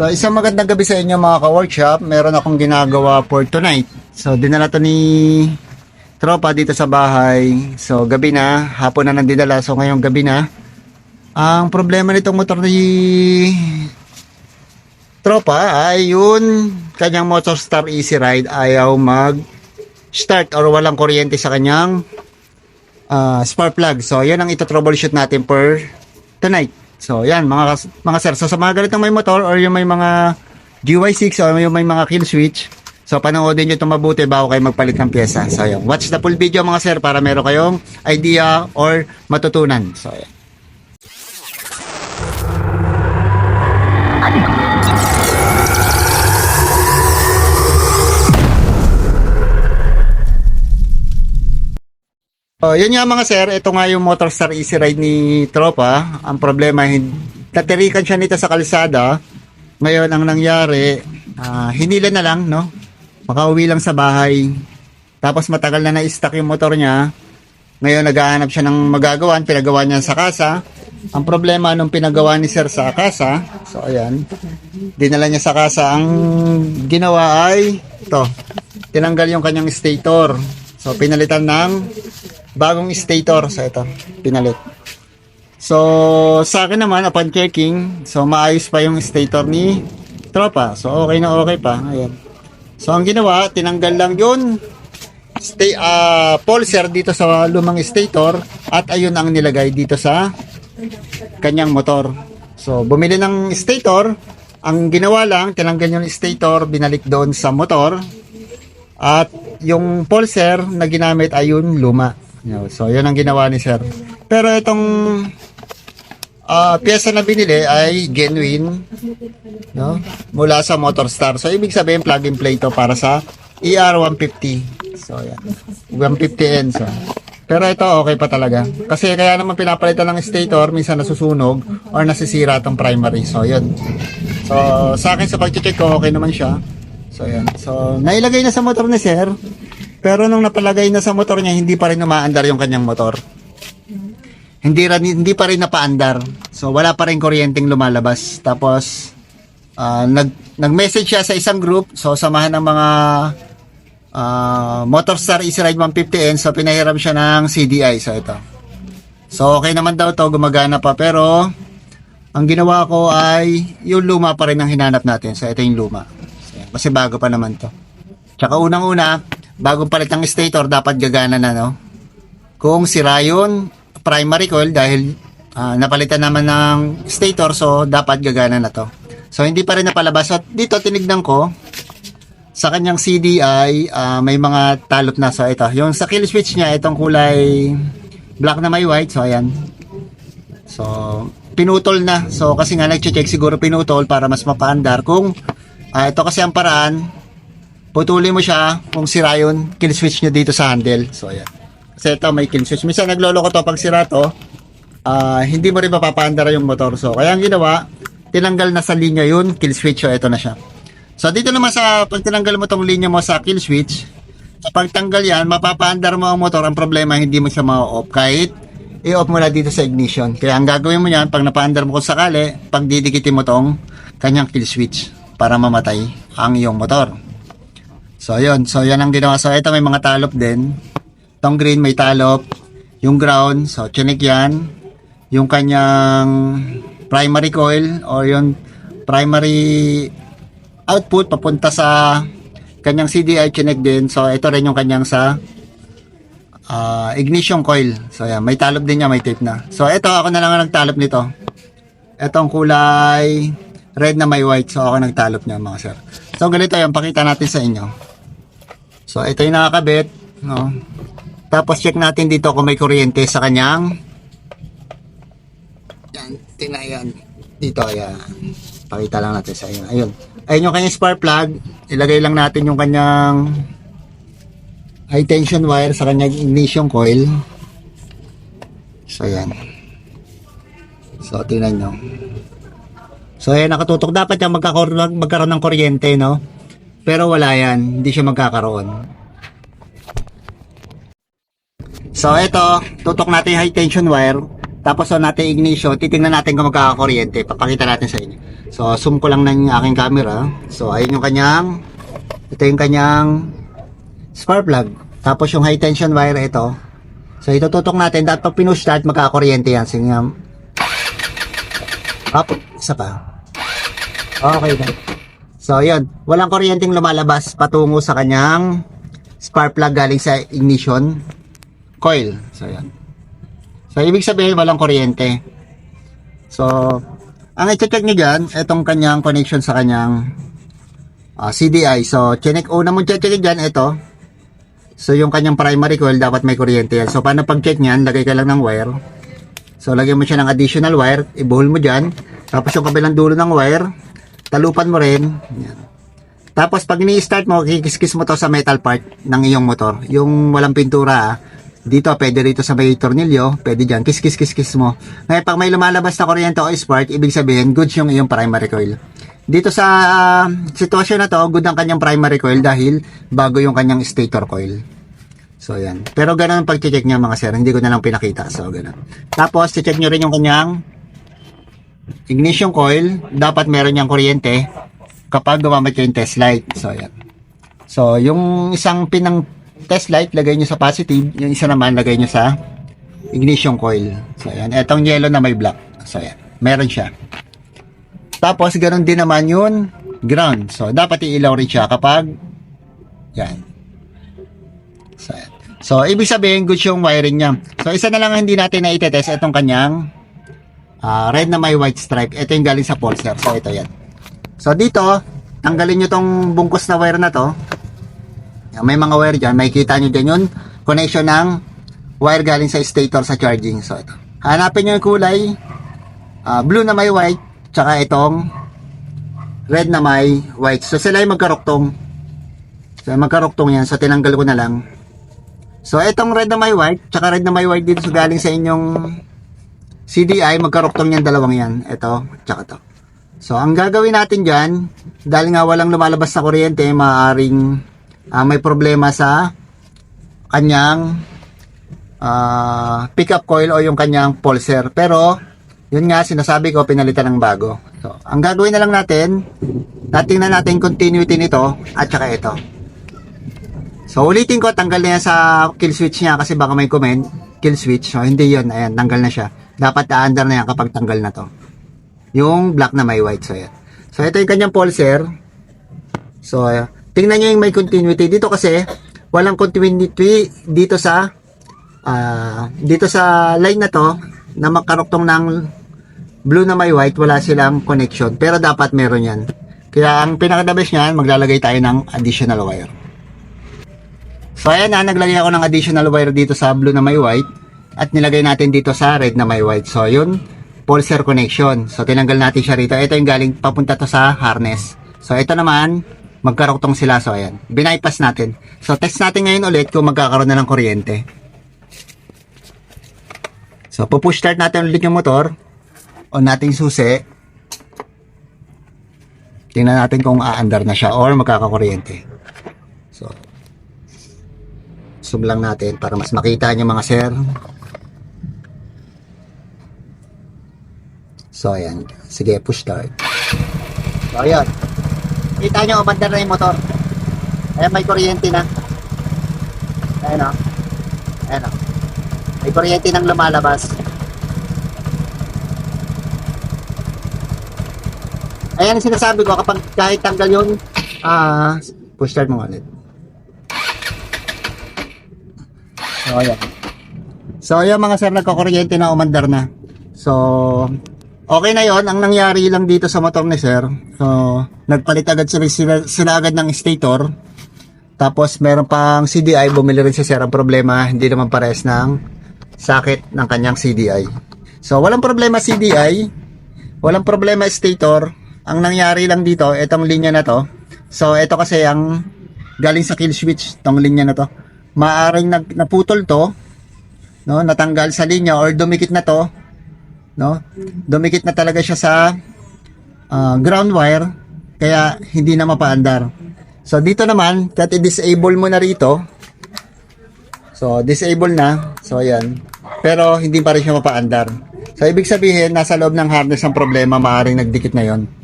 So, isang magandang gabi sa inyo mga ka-workshop. Meron akong ginagawa for tonight. So, dinala to ni tropa dito sa bahay. So, gabi na. Hapon na nandidala. So, ngayong gabi na. Ang problema nitong motor ni tropa ay yun kanyang motor star easy ride ayaw mag start or walang kuryente sa kanyang ah, spark plug. So, yan ang ito troubleshoot natin for tonight. So, yan mga mga sir. So, sa mga ganitong may motor or yung may mga GY6 o yung may mga kill switch, so panoodin nyo ito mabuti bago kayo magpalit ng pyesa. So, yan. Watch the full video mga sir para meron kayong idea or matutunan. So, yan. Oh, yun nga mga sir, ito nga yung Motorstar Easy Ride ni Tropa. Ang problema, natirikan siya nito sa kalsada. Ngayon, ang nangyari, ah, hinila na lang, no? Makauwi lang sa bahay. Tapos matagal na na-stuck yung motor niya. Ngayon, naghahanap siya ng magagawan. Pinagawa niya sa kasa. Ang problema nung pinagawa ni sir sa kasa, so ayan, dinala niya sa kasa. Ang ginawa ay, to, tinanggal yung kanyang stator. So, pinalitan ng bagong stator. Sa ito pinalit. So sa akin naman upon checking so maayos pa yung stator ni tropa. So okay na okay pa. Ayan. So ang ginawa tinanggal lang yun. Stay ah pulser dito sa lumang stator at ayun ang nilagay dito sa kanyang motor. So bumili ng stator. Ang ginawa lang tinanggal yung stator binalik doon sa motor. At yung pulser na ginamit ay yung luma. So, yun ang ginawa ni sir. Pero itong ah pyesa na binili ay genuine no? mula sa Motorstar. So, ibig sabihin plug and play to para sa ER150. So, yan. 150N. So. Pero ito okay pa talaga. Kasi kaya naman pinapalitan ng stator, minsan nasusunog or nasisira tong primary. So, yun. So, sa akin sa pag-check ko, okay naman siya. So, yan. So, nailagay na sa motor ni sir. Pero nung napalagay na sa motor niya, hindi pa rin umaandar yung kanyang motor. Hindi, hindi pa rin napaandar. So, wala pa rin kuryenteng lumalabas. Tapos, ah, nag, nag-message siya sa isang group. So, samahan ng mga ah, Motorstar Easy Ride 150N. So, pinahiram siya ng CDI. So, ito. So, okay naman daw to Gumagana pa. Pero, ang ginawa ko ay yung luma pa rin ang hinanap natin. So, ito yung luma. So, kasi bago pa naman to. Tsaka unang-una, bagong palit ng stator, dapat gagana na, no? Kung sira yun, primary coil, dahil ah, napalitan naman ng stator, so dapat gagana na to. So, hindi pa rin napalabas. At dito, tinignan ko, sa kanyang CDI, ah, may mga talot na. So, ito. Yung sa kill switch niya, itong kulay black na may white. So, ayan. So, pinutol na. So, kasi nga nag-check siguro pinutol para mas mapaandar. Kung ah, ito kasi ang paraan, putulin mo siya kung sira yun, kill switch nyo dito sa handle. So, ayan. Kasi ito may kill switch. Minsan nagloloko to pag sira to, ah, hindi mo rin mapapaandar yung motor. So, kaya ang ginawa, tinanggal na sa linya yun, kill switch. So, ito na siya. So, dito naman sa pag tinanggal mo tong linya mo sa kill switch, sa pagtanggal yan, mapapaandar mo ang motor. Ang problema, hindi mo siya ma-off kahit i-off mo na dito sa ignition. Kaya ang gagawin mo yan, pag napaandar mo kung sakali, pag didikitin mo tong kanyang kill switch para mamatay ang iyong motor. So, yun. So, yan ang ginawa. So, ito may mga talop din. Itong green may talop. Yung ground, so, chinik yan. Yung kanyang primary coil or yung primary output papunta sa kanyang CDI chinek din. So, ito rin yung kanyang sa ah, ignition coil. So, yan. May talop din niya, may tape na. So, ito, ako na lang ang nagtalop nito. Itong kulay red na may white. So, ako nagtalop niya, mga sir. So, ganito yan. Pakita natin sa inyo. So, ito yung nakakabit. No? Tapos, check natin dito kung may kuryente sa kanyang yan, tingnan yan. Dito, ayan. Pakita lang natin sa inyo. Ayun. Ayun yung kanyang spark plug. Ilagay lang natin yung kanyang high tension wire sa kanyang ignition coil. So, ayan. So, tingnan nyo. So, ayan, nakatutok. Dapat yan magkakaroon, ng kuryente, no? Pero wala yan. Hindi siya magkakaroon. So, ito, tutok natin high tension wire. Tapos, on natin ignition. Titingnan natin kung magkakakuryente. Papakita natin sa inyo. So, zoom ko lang ng aking camera. So, ayun yung kanyang, ito yung kanyang spark plug. Tapos yung high tension wire ito. So, itututok natin. Dapat pag pinush start, magkakakuryente yan. Sige nga. Up, isa pa. Okay na. So, yun. Walang kuryenteng lumalabas patungo sa kanyang spark plug galing sa ignition coil. So, yan. So, ibig sabihin, walang kuryente. So, ang i-check nyo dyan, itong kanyang connection sa kanyang ah, CDI. So, chinek, una mong check dyan, ito. So, yung kanyang primary coil, dapat may kuryente yan. So, paano pag-check nyan? Lagay ka lang ng wire. So, lagyan mo siya ng additional wire. Ibuhol mo dyan. Tapos, yung kabilang dulo ng wire, talupan mo rin. Yan. Tapos, pag ni-start mo, kikiskis mo to sa metal part ng iyong motor. Yung walang pintura, ah. Dito, pwede rito sa may tornilyo, pwede kiss, kiss, kiss mo. Ngayon, pag may lumalabas na kuryente o spark, ibig sabihin, goods yung iyong primary coil. Dito sa ah, sitwasyon na to, good ang kanyang primary coil dahil bago yung kanyang stator coil. So, yan. Pero ganun ang pag-check niya mga sir, hindi ko na lang pinakita. So, ganun. Tapos, check nyo rin yung kanyang ignition coil. Dapat meron niyang kuryente kapag gumamit kayo yung test light. So, yan. So, yung isang pinang test light, lagay nyo sa positive. Yung isa naman, lagay nyo sa ignition coil. So, yan. Etong yellow na may black. So, yan. Meron siya. Tapos, ganun din naman yun, ground. So, dapat iilaw rin siya kapag, yan. So, yan. So, ibig sabihin, good yung wiring niya. So, isa na lang ang hindi natin na itetest, itong kanyang ah, red na may white stripe. Ito yung galing sa pulser. So, ito yan. So, dito, tanggalin nyo tong bungkus na wire na to. Yan, May mga wire dyan. Makikita nyo dyan yung connection ng wire galing sa stator sa charging. So, ito. Hanapin nyo yung kulay. ah, blue na may white. Tsaka itong red na may white. So, sila yung magkaruktong. So, magkaruktong yan. So, tinanggal ko na lang. So, itong red na may white, tsaka red na may white dito sa galing sa inyong CDI, magkaruktong yan dalawang yan. Ito, tsaka to. So, ang gagawin natin dyan, dahil nga walang lumalabas na kuryente, maaaring ah, may problema sa kanyang ah, pickup coil o yung kanyang pulser. Pero, yun nga, sinasabi ko, pinalitan ng bago. So, ang gagawin na lang natin, natingnan natin continuity nito at saka ito. So, ulitin ko, tanggal na yan sa kill switch niya kasi baka may comment, kill switch. So, hindi yun. Ayan, tanggal na siya. Dapat aandar na yan kapag tanggal na to. Yung black na may white. So, ayan. So, ito yung kanyang pulser. So, tingnan nyo yung may continuity. Dito kasi, walang continuity dito sa ah dito sa line na to na makaruktong ng blue na may white, wala silang connection. Pero dapat meron yan. Kaya ang pinaka-the niyan, maglalagay tayo ng additional wire. So ayan na, naglagay ako ng additional wire dito sa blue na may white at nilagay natin dito sa red na may white. So yun, pulser connection. So tinanggal natin siya rito. Ito yung galing papunta to sa harness. So ito naman, magkaruktong sila. So ayan, binaypass natin. So test natin ngayon ulit kung magkakaroon na ng kuryente. So pupush start natin ulit yung motor. On nating susi. Tingnan natin kung aandar na siya or magkakakuryente. So, zoom lang natin para mas makita nyo mga sir. So, ayan. Sige, push start. So, ayan. Kita nyo, umandar na yung motor. Ayan, may kuryente na. Ayan o. Ayan o. May kuryente nang lumalabas. Ayan ang sinasabi ko, kapag kahit tanggal yun, ah, push start mo ulit. So, ayan. So, ayan mga sir, nagkakuryente na umandar na. So, okay na yon Ang nangyari lang dito sa motor ni sir, so, nagpalit agad sila, sila, sila agad ng stator. Tapos, meron pang CDI, bumili rin si sir. Ang problema, hindi naman pares ng sakit ng kanyang CDI. So, walang problema CDI. Walang problema stator. Ang nangyari lang dito, itong linya na to. So, ito kasi ang galing sa kill switch, itong linya na to. Maaring nag, naputol to, no, natanggal sa linya or dumikit na to, no? Dumikit na talaga siya sa ah, ground wire kaya hindi na mapaandar. So dito naman, kahit i-disable mo na rito. So disable na. So ayan. Pero hindi pa rin siya mapaandar. So ibig sabihin nasa loob ng harness ang problema, maaring nagdikit na 'yon.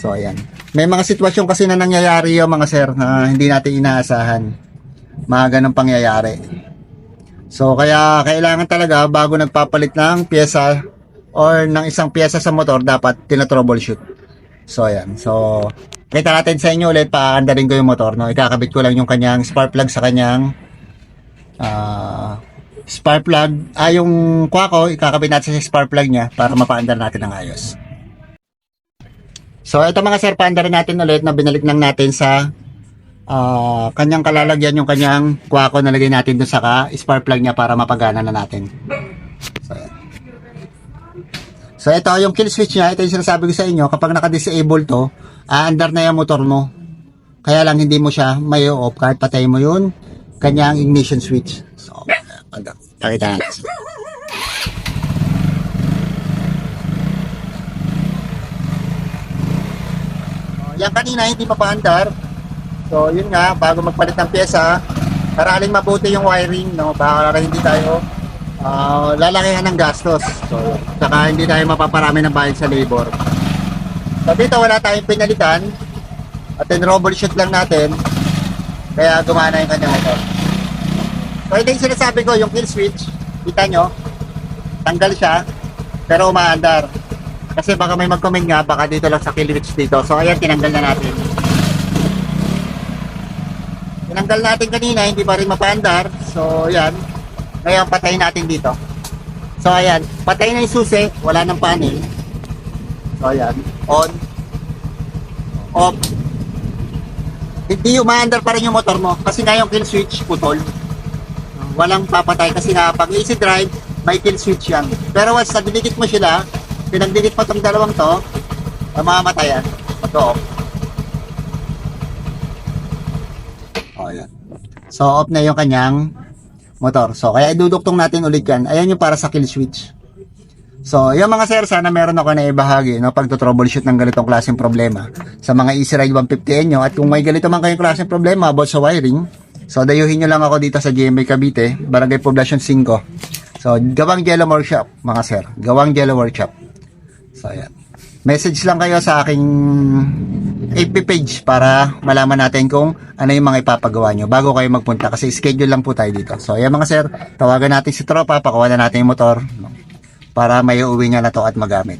So, ayan. May mga sitwasyon kasi na nangyayari yung mga sir na hindi natin inaasahan. Mga ganong pangyayari. So, kaya kailangan talaga bago nagpapalit ng pyesa or ng isang pyesa sa motor, dapat tina-troubleshoot. So, ayan. So, kita natin sa inyo ulit, paandarin ko yung motor. No? Ikakabit ko lang yung kanyang spark plug sa kanyang ah spark plug. Ah, yung kwako, ikakabit natin sa spark plug niya para mapaandar natin ng ayos. So, ito mga sir, paandarin natin ulit na binalik lang natin sa ah kanyang kalalagyan yung kanyang kwako na lagay natin doon sa ka, spark plug niya para mapagana na natin. So, ito yung kill switch niya. Ito yung sinasabi ko sa inyo. Kapag naka-disable to, aandar na yung motor mo. Kaya lang hindi mo siya may off kahit patay mo yun kanyang ignition switch. So, pakita natin. Yan kanina hindi pa paandar. So, yun nga, bago magpalit ng pyesa, para aling mabuti yung wiring, no? Para hindi tayo ah, lalakihan ng gastos. So, saka hindi tayo mapaparami ng bayad sa labor. So, dito wala tayong pinalitan. At then, troubleshoot lang natin. Kaya gumana yung kanyang motor. So, ito yung sinasabi ko, yung kill switch, kita nyo, tanggal siya, pero umaandar. Kasi baka may mag-comment nga, baka dito lang sa kill switch dito. So, ayan, tinanggal na natin. Tinanggal natin kanina, hindi pa rin mapaandar. So, ayan. Ngayon, patayin natin dito. So, ayan. Patay na yung susi. Wala ng panel. So, ayan. On. Off. Hindi umaandar pa rin yung motor mo. Kasi nga yung kill switch, putol. Walang papatay. Kasi nga, pag easy drive, may kill switch yan. Pero once na dinikit mo sila, pinagdikit mo itong dalawang to, mamamatay yan. Ito, off. So, off na yung kanyang motor. So, kaya iduduktong natin ulit yan. Ayan yung para sa kill switch. So, yung mga sir, sana meron ako na ibahagi no, pag troubleshoot ng ganitong klaseng problema sa mga Easy Ride 150 nyo. At kung may ganito man kayong klaseng problema about sa wiring, so dayuhin nyo lang ako dito sa GMA Cavite, Barangay Poblacion 5. So, gawang Yellow Workshop, mga sir. Gawang Yellow Workshop. So, ayan. Message lang kayo sa aking FB page para malaman natin kung ano yung mga ipapagawa nyo bago kayo magpunta kasi schedule lang po tayo dito. So, ayan mga sir, tawagan natin si Tropa, pakuha na natin yung motor para may uwi niya na to at magamit.